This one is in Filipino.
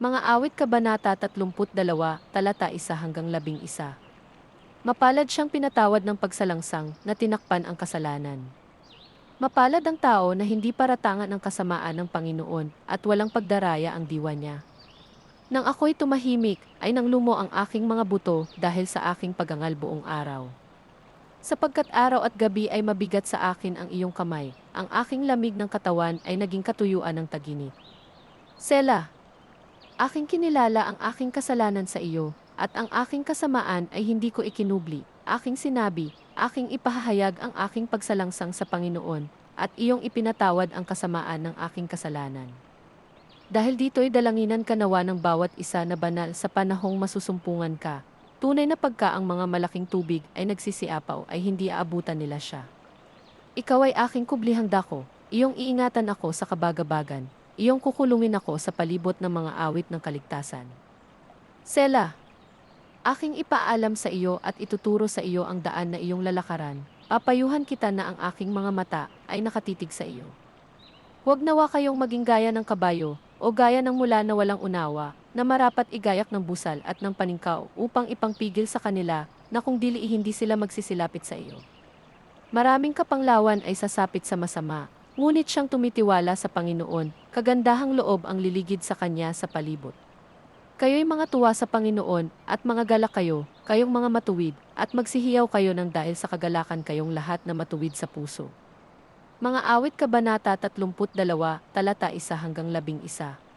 Mga awit kabanata 32, talata 1 hanggang 11. Mapalad siyang pinatawad ng pagsalangsang na tinakpan ang kasalanan. Mapalad ang tao na hindi paratangan ang kasamaan ng Panginoon at walang pagdaraya ang diwa niya. Nang ako'y tumahimik, ay nang lumo ang aking mga buto dahil sa aking pagangal buong araw. Sapagkat araw at gabi ay mabigat sa akin ang iyong kamay, ang aking lamig ng katawan ay naging katuyuan ng taginit. Sela, aking kinilala ang aking kasalanan sa iyo, at ang aking kasamaan ay hindi ko ikinubli. Aking sinabi, aking ipahahayag ang aking pagsalangsang sa Panginoon, at iyong ipinatawad ang kasamaan ng aking kasalanan. Dahil dito'y dalanginan ka nawa ng bawat isa na banal sa panahong masusumpungan ka, Tunay na pagka ang mga malaking tubig ay nagsisiapaw ay hindi aabutan nila siya. Ikaw ay aking kublihang dako, iyong iingatan ako sa kabagabagan, iyong kukulungin ako sa palibot ng mga awit ng kaligtasan. Sela, aking ipaalam sa iyo at ituturo sa iyo ang daan na iyong lalakaran, papayuhan kita na ang aking mga mata ay nakatitig sa iyo. Huwag nawa kayong maging gaya ng kabayo, o gaya ng mula na walang unawa, na marapat igayak ng busal at ng paningkaw upang ipangpigil sa kanila na kung dili hindi sila magsisilapit sa iyo. Maraming kapanglawan ay sasapit sa masama, ngunit siyang tumitiwala sa Panginoon, kagandahang loob ang liligid sa kanya sa palibot. Kayo'y mga tuwa sa Panginoon at mga galak kayo, kayong mga matuwid, at magsihiyaw kayo ng dahil sa kagalakan kayong lahat na matuwid sa puso. Mga awit kabanata 32, talata 1 hanggang 11.